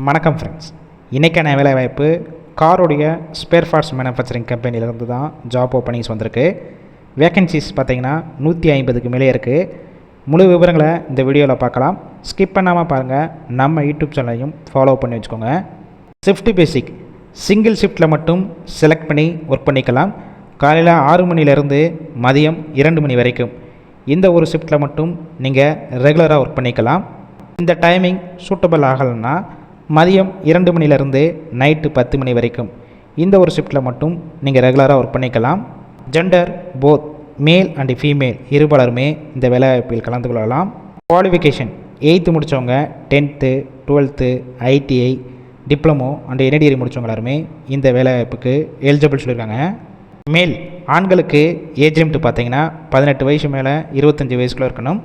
வணக்கம் ஃப்ரெண்ட்ஸ் இன்றைக்கான வேலைவாய்ப்பு காருடைய ஸ்பேர் பார்ட்ஸ் மேனுஃபேக்சரிங் கம்பெனிலேருந்து தான் ஜாப் ஓப்பனிங்ஸ் வந்திருக்கு. வேகன்சிஸ் பார்த்தீங்கன்னா நூற்றி ஐம்பதுக்கு மேலே இருக்குது முழு விவரங்களை இந்த வீடியோவில் பார்க்கலாம். ஸ்கிப் பண்ணாமல் பாருங்கள் நம்ம யூடியூப் சேனலையும் ஃபாலோ பண்ணி வச்சுக்கோங்க. ஷிஃப்ட் பேசிக் சிங்கிள் ஷிஃப்ட்டில் மட்டும் செலக்ட் பண்ணி ஒர்க் பண்ணிக்கலாம். காலையில் ஆறு மணிலேருந்து மதியம் இரண்டு மணி வரைக்கும். இந்த ஒரு ஷிஃப்ட்டில் மட்டும் நீங்கள் ரெகுலராக ஒர்க் பண்ணிக்கலாம். இந்த டைமிங் சூட்டபிள் ஆகலைன்னா மதியம் இரண்டு மணிலேருந்து நைட்டு பத்து மணி வரைக்கும். இந்த ஒரு ஷிஃப்ட்டில் மட்டும் நீங்கள் ரெகுலராக ஒர்க் பண்ணிக்கலாம். Gender both male and female இருபலருமே இந்த வேலைவாய்ப்பில் கலந்து கொள்ளலாம். குவாலிஃபிகேஷன் எயித்து முடித்தவங்க tenth twelfth ITI diploma and any degree முடித்தவங்க எல்லாருமே இந்த வேலைவாய்ப்புக்கு எலிஜிபிள் சொல்லியிருக்காங்க மேல் ஆண்களுக்கு ஏஜ் லிமிட் பார்த்தீங்கன்னா பதினெட்டு வயசு மேலே இருபத்தஞ்சி வயசுக்குள்ளே இருக்கணும்.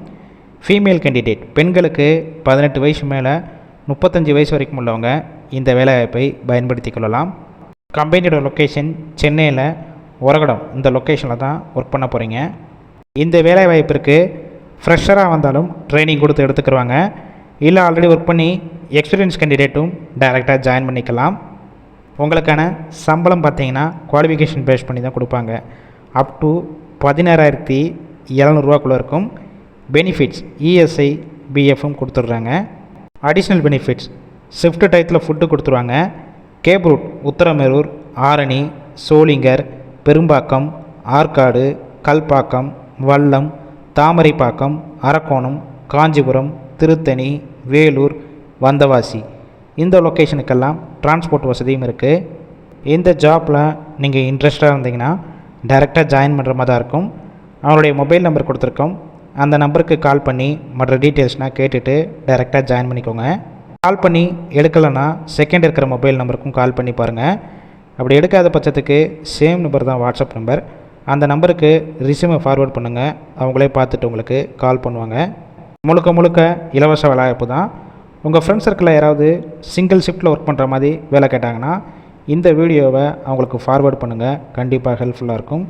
ஃபீமேல் கேண்டிடேட் பெண்களுக்கு பதினெட்டு வயசு மேலே முப்பத்தஞ்சு வயசு வரைக்கும் உள்ளவங்க இந்த வேலைவாய்ப்பை பயன்படுத்தி கொள்ளலாம். கம்பெனியோட லொக்கேஷன் சென்னையில் உரகடம் இந்த லொக்கேஷனில் தான் ஒர்க் பண்ண போகிறீங்க இந்த வேலைவாய்ப்பிற்கு ஃப்ரெஷராக வந்தாலும் ட்ரைனிங் கொடுத்து எடுத்துக்கிடுவாங்க இல்லை ஆல்ரெடி ஒர்க் பண்ணி எக்ஸ்பீரியன்ஸ் கேண்டிடேட்டும் டைரெக்டாக ஜாயின் பண்ணிக்கலாம். உங்களுக்கான சம்பளம் பார்த்தீங்கன்னா குவாலிஃபிகேஷன் பேஸ் பண்ணி தான் கொடுப்பாங்க. அப் டு பதினாறாயிரத்தி எழுநூறுவாக்குள்ளே இருக்கும். பெனிஃபிட்ஸ் இஎஸ்ஐ பிஎஃப்பும் கொடுத்துட்றாங்க. அடிஷ்னல் பெனிஃபிட்ஸ் ஷிஃப்ட் டயத்தில் ஃபுட்டு கொடுத்துருவாங்க. கேப் ரூட் உத்தரமேரூர் ஆரணி சோளிங்கர் பெரும்பாக்கம் ஆற்காடு கல்பாக்கம் வல்லம் தாமரைப்பாக்கம் அரக்கோணம் காஞ்சிபுரம் திருத்தணி வேலூர் வந்தவாசி இந்த லொக்கேஷனுக்கெல்லாம் டிரான்ஸ்போர்ட் வசதியும் இருக்குது இந்த ஜாப்பில் நீங்கள் இன்ட்ரெஸ்டாக இருந்தீங்கன்னா டைரெக்டாக ஜாயின் பண்ணுற மாதிரி தான் இருக்கும். அவருடைய மொபைல் நம்பர் கொடுத்துருக்கோம். அந்த நம்பருக்கு கால் பண்ணி மற்ற டீட்டெயில்ஸ்னால் கேட்டுட்டு டைரெக்டாக ஜாயின் பண்ணிக்கோங்க. கால் பண்ணி எடுக்கலைன்னா செகண்ட் இருக்கிற மொபைல் நம்பருக்கும் கால் பண்ணி பாருங்கள் அப்படி எடுக்காத பட்சத்துக்கு சேம் நம்பர் தான் வாட்ஸ்அப் நம்பர் அந்த நம்பருக்கு ரிசியூமை ஃபார்வேர்ட் பண்ணுங்கள் அவங்களே பார்த்துட்டு உங்களுக்கு கால் பண்ணுவாங்க. முழுக்க முழுக்க இலவச வேலைவாய்ப்பு தான். உங்கள் ஃப்ரெண்ட்ஸ் சர்க்கிளில் யாராவது சிங்கிள் ஷிஃப்ட்டில் ஒர்க் பண்ணுற மாதிரி வேலை கேட்டாங்கன்னா இந்த வீடியோவை அவங்களுக்கு ஃபார்வேர்ட் பண்ணுங்கள் கண்டிப்பாக ஹெல்ப்ஃபுல்லாக இருக்கும்.